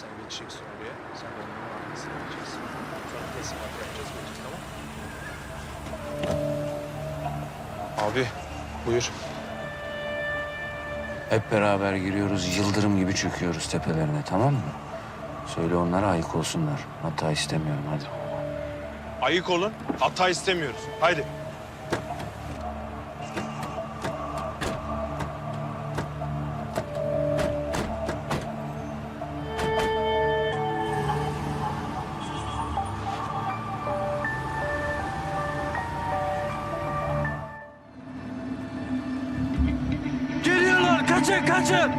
Sen geçeceksin oraya. Sen de onun arkasına gideceksin. Sonra teslimat yapacağız böyle tamam Abi buyur. Hep beraber giriyoruz, yıldırım gibi çöküyoruz tepelerine tamam mı? Söyle onlara ayık olsunlar. Hata istemiyorum hadi. Ayık olun. Hata istemiyoruz. Haydi. Kaçın kaçın.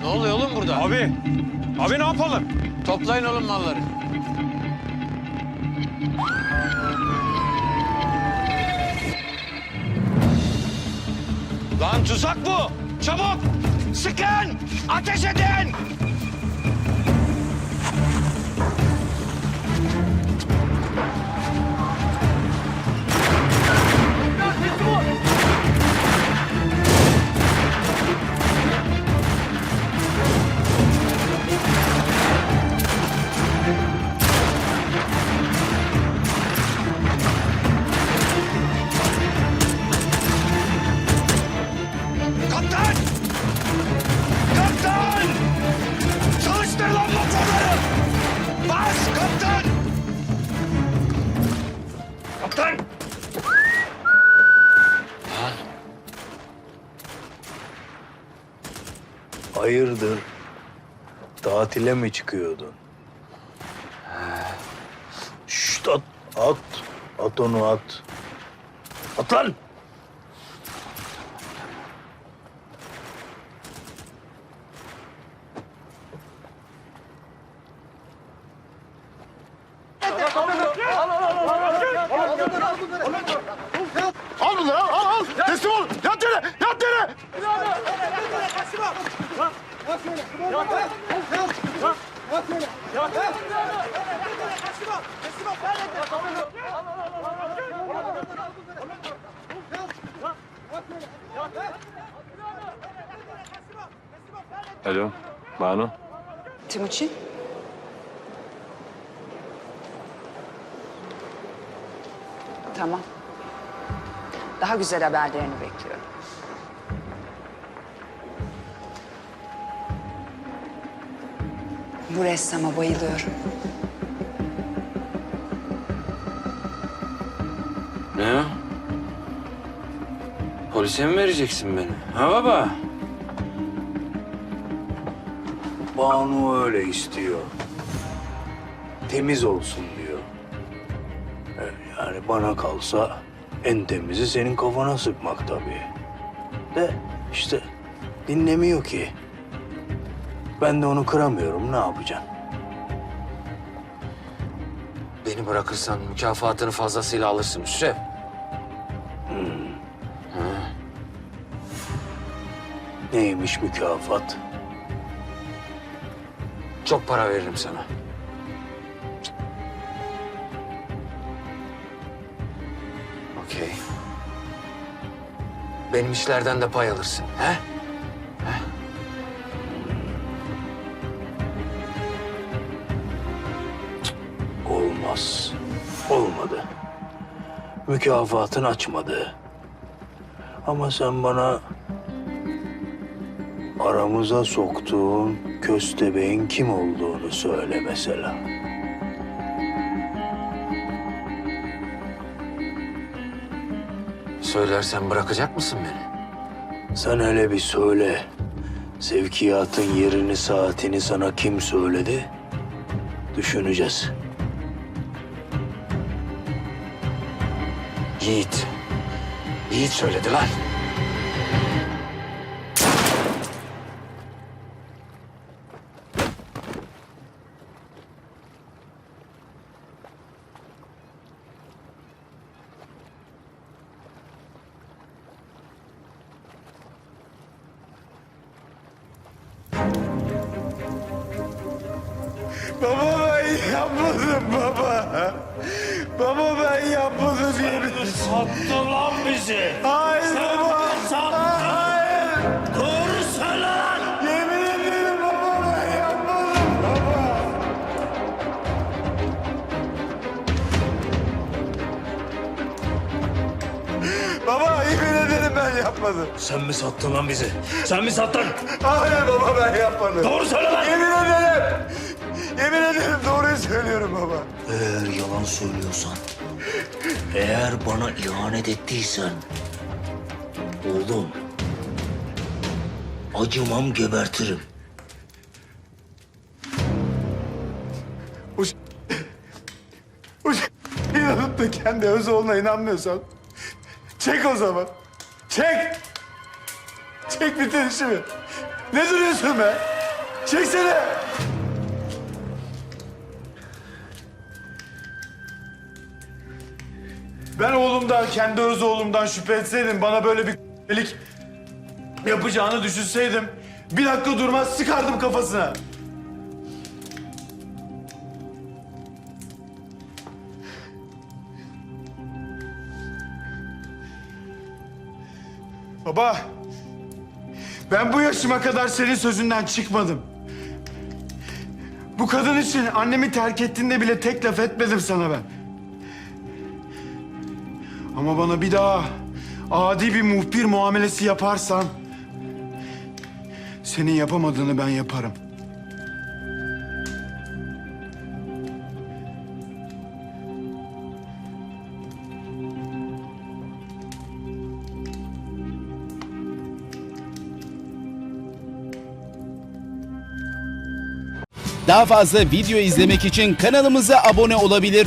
Ne oluyor oğlum burada? Abi. Abi ne yapalım? Toplayın oğlum malları. Tuzak bu. Çabuk. Sıkın. Ateş edin. Hayırdır? Tatile mi çıkıyordun? Şşt at, at. At onu at. At lan! Al bunları al al al. Teslim ol. Yat yere yat yere. Alo, Banu. Timuçin? Tamam. Daha güzel haberlerini bekliyorum. Bu ressama bayılıyorum. Ne o? Polise mi vereceksin beni? Ha baba? Banu öyle istiyor. Temiz olsun diyor. Yani bana kalsa en temizi senin kafana sıkmak tabii. De işte dinlemiyor ki. Ben de onu kıramıyorum. Ne yapacaksın? Beni bırakırsan mükafatını fazlasıyla alırsın Hüsrev. Neymiş mükafat? Çok para veririm sana. Okey. Benim işlerden de pay alırsın, he? Mükafatın açmadı. Ama sen bana aramıza soktuğun köstebeğin kim olduğunu söyle mesela. Söylersen bırakacak mısın beni? Sen hele bir söyle. Sevkiyatın yerini saatini sana kim söyledi? Düşüneceğiz. Yiğit. Yiğit söyledi lan. Baba yapmadım baba. Baba ben yapmadım yemin. Sattın lan bizi. Hayır baba. Hayır. Doğru söyle lan. Yemin ederim baba ben yapmadım baba. Baba yemin ederim ben yapmadım. Sen mi sattın lan bizi? Sen mi sattın? Hayır baba ben yapmadım. Doğru söyle lan. Yemin ederim. Yalan söylüyorsan, eğer bana ihanet ettiysen, oğlum, acımam gebertirim. O o inanıp da kendi öz oğluna inanmıyorsan çek o zaman. Çek. Çek bitir işimi. Ne duruyorsun be? Çeksene. Ben oğlumdan, kendi öz oğlumdan şüphe etseydim, bana böyle bir lik yapacağını düşünseydim, bir dakika durmaz sıkardım kafasına. Baba, ben bu yaşıma kadar senin sözünden çıkmadım. Bu kadın için annemi terk ettiğinde bile tek laf etmedim sana ben. Ama bana bir daha adi bir muhbir muamelesi yaparsan... ...senin yapamadığını ben yaparım. Daha fazla video izlemek için kanalımıza abone olabilir.